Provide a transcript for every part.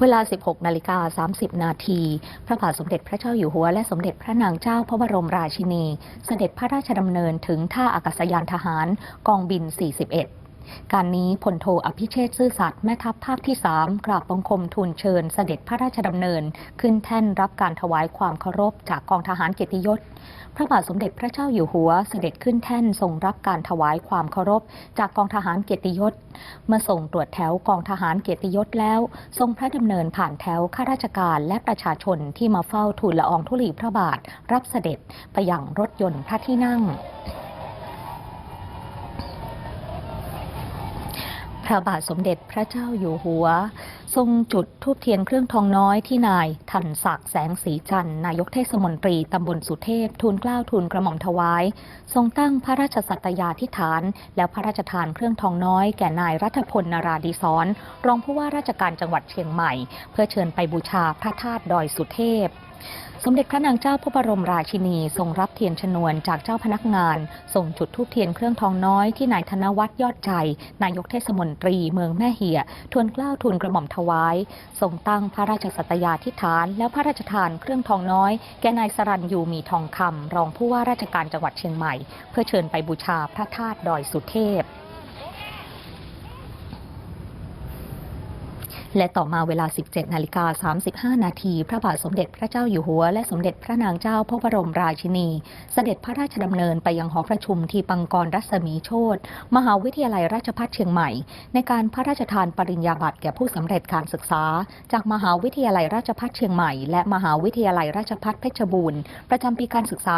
เวลา 16 นาฬิกา 30 นาที พระบาทสมเด็จพระเจ้าอยู่หัว และสมเด็จพระนางเจ้าพระบรมราชินี เสด็จพระราชดำเนินถึงท่าอากาศยานทหารกองบิน 41 การนี้พลโทอภิเชษซื่อสัตย์แม่ทัพภาคที่ 3 กราบบังคมทูลเชิญเสด็จพระราชดำเนิน ขึ้นแท่นรับการถวายความเคารพจากกองทหารเกียรติยศ พระบาทสมเด็จพระเจ้าอยู่หัวเสด็จขึ้นแท่นทรงรับการถวายความเคารพ จากกองทหารเกียรติยศ เมื่อส่งตรวจแถวกองทหารเกียรติยศแล้ว ทรงพระดำเนินผ่านแถวข้าราชการและประชาชนที่มาเฝ้าทูลละอองธุลีพระบาท รับเสด็จไปยังรถยนต์พระที่นั่ง พระบาทสมเด็จพระเจ้าอยู่หัวทรงจุดทูบเทียนเครื่องทองน้อยที่นายทันศักดิ์แสงสีจันทร์นายกเทศมนตรีตำบลสุเทพทูลเกล้าทูลกระหม่อมถวาย ทรงตั้งพระราชสัตยาธิฐาน แล้วพระราชทานเครื่องทองน้อยแก่นายรัฐพลนาราดีศรรองผู้ว่าราชการจังหวัดเชียงใหม่ เพื่อเชิญไปบูชาพระธาตุดอยสุเทพสมเด็จพระนางเจ้าพระบรมราชินีทรงรับเทียนชนวนจากเจ้าพนักงานส่งจุดทูบเทียนเครื่องทองน้อยที่นายธนวัฒน์ยอดใจ นายกเทศมนตรีเมืองแม่เหียทวนกล้าวทูลกระหม่อมถวายทรงตั้งพระราชสัตยาธิฐาน แล้วพระราชทานเครื่องทองน้อย แก่นายสรัญยูมีทองคำรองผู้ว่าราชการจังหวัดเชียงใหม่ เพื่อเชิญไปบูชาพระธาตุดอยสุเทพ และต่อมาเวลา 17 นาฬิกา 35 นาทีพระบาทสมเด็จพระเจ้าอยู่หัว และสมเด็จพระนางเจ้าพระบรมราชินี เสด็จพระราชดำเนินไปยังหอประชุมที่ปังกรรัศมีโชตมหาวิทยาลัยราชภัฏเชียงใหม่ ในการพระราชทานปริญญาบัตรแก่ผู้สำเร็จการศึกษา จากมหาวิทยาลัยราชภัฏเชียงใหม่ และมหาวิทยาลัยราชภัฏเพชรบูรณ์ประจำปีการศึกษา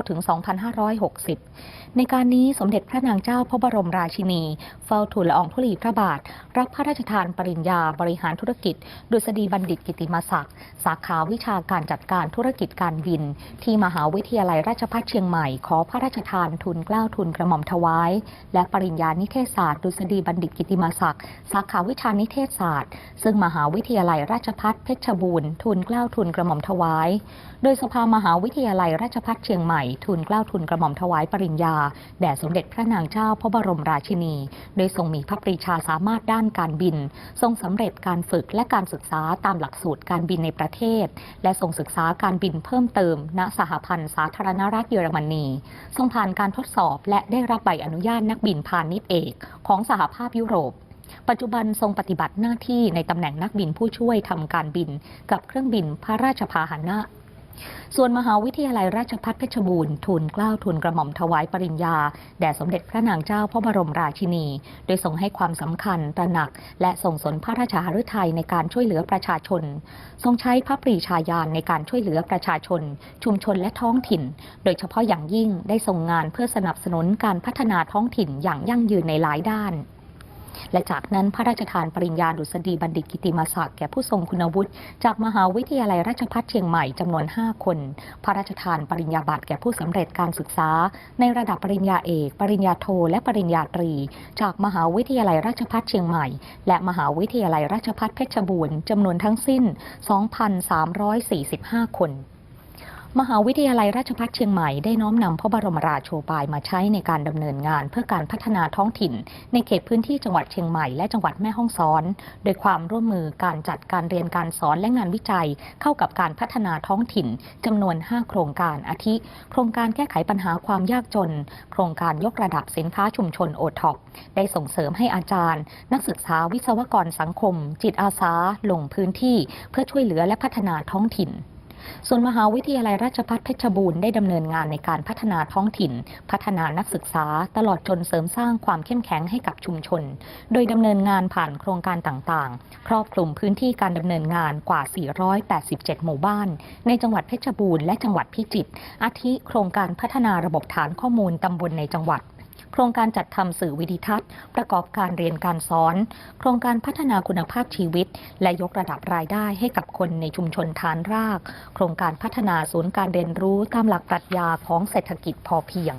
2559 ถึง 2560 ในการนี้สมเด็จพระนางเจ้าพระบรมราชินี เฝ้าทูลละอองธุลีพระบาท รับพระราชทานการปริญญาบริหารธุรกิจ ดุษฎีบัณฑิตกิติมศักดิ์ สาขาวิชาการจัดการธุรกิจการบิน ที่มหาวิทยาลัยราชภัฏเชียงใหม่ ขอพระราชทานทุนเกล้าทุนกระหม่อมถวาย และปริญญานิเทศศาสตร์ดุษฎีบัณฑิตกิติมศักดิ์ สาขาวิชานิเทศศาสตร์ ซึ่งมหาวิทยาลัยราชภัฏเพชรบูรณ์ทุนเกล้าทุนกระหม่อมถวาย โดยสภามหาวิทยาลัยราชภัฏเชียงใหม่ ทุนเกล้าทุนกระหม่อมถวายปริญญาแด่สมเด็จพระนางเจ้าพระบรมราชินี โดยทรงมีพระปรีชาสามารถด้านการบินทรงสำเร็จการฝึกและการศึกษาตามหลักสูตรการบินในประเทศ และทรงศึกษาการบินเพิ่มเติม ณสหพันธ์สาธารณรัฐเยอรมนี ทรงผ่านการทดสอบและได้รับใบอนุญาตนักบินพาณิชย์เอกของสหภาพยุโรปปัจจุบันทรงปฏิบัติหน้าที่ในตำแหน่งนักบินผู้ช่วยทำการบินกับเครื่องบินพระราชพาหนะ ส่วนมหาวิทยาลัยราชภัฏเพชรบูรณ์ทูลเกล้าทูลกระหม่อมถวายปริญญา แด่สมเด็จพระนางเจ้าพระบรมราชินี โดยทรงให้ความสำคัญตระหนัก และส่งสนพระราชหฤทัยในการช่วยเหลือประชาชน ทรงใช้พระปรีชาญาณในการช่วยเหลือประชาชน ชุมชนและท้องถิ่น โดยเฉพาะอย่างยิ่งได้ทรงงานเพื่อสนับสนุนการพัฒนาท้องถิ่นอย่างยั่งยืนในหลายด้าน และจากนั้นพระราชทานปริญญาดุษฎีบัณฑิตกิติมศักดิ์แก่ผู้ทรงคุณวุฒิจากมหาวิทยาลัยราชภัฏเชียงใหม่จำนวน 5 คน พระราชทานปริญญาบัตรแก่ผู้สำเร็จการศึกษา ในระดับปริญญาเอก ปริญญาโท และปริญญาตรี จากมหาวิทยาลัยราชภัฏเชียงใหม่ และมหาวิทยาลัยราชภัฏเพชรบูรณ์จำนวนทั้งสิ้น 2,345 คน มหาวิทยาลัยราชภัฏเชียงใหม่ได้น้อมนำพระบรมราโชบายมาใช้ในการดำเนินงานเพื่อการพัฒนาท้องถิ่น ในเขตพื้นที่จังหวัดเชียงใหม่และจังหวัดแม่ฮ่องสอน โดยความร่วมมือการจัดการเรียนการสอนและงานวิจัย เข้ากับการพัฒนาท้องถิ่นจำนวน 5 โครงการอาทิ โครงการแก้ไขปัญหาความยากจน โครงการยกระดับสินค้าชุมชนโอท็อปได้ส่งเสริมให้อาจารย์ นักศึกษาวิศวกรสังคม จิตอาสาลงพื้นที่ เพื่อช่วยเหลือและพัฒนาท้องถิ่น ส่วนมหาวิทยาลัยราชภัฏเพชรบูรณ์ได้ดำเนินงานในการพัฒนาท้องถิ่น พัฒนานักศึกษา ตลอดจนเสริมสร้างความเข้มแข็งให้กับชุมชน โดยดำเนินงานผ่านโครงการต่างๆ ครอบคลุมพื้นที่การดำเนินงานกว่า 487 หมู่บ้าน ในจังหวัดเพชรบูรณ์และจังหวัดพิจิตรอาทิโครงการพัฒนาระบบฐานข้อมูลตำบลในจังหวัด โครงการจัดทำสื่อวิดิทัศน์ ประกอบการเรียนการสอน โครงการพัฒนาคุณภาพชีวิต และยกระดับรายได้ให้กับคนในชุมชนฐานราก โครงการพัฒนาศูนย์การเรียนรู้ตามหลักปรัชญาของเศรษฐกิจพอเพียง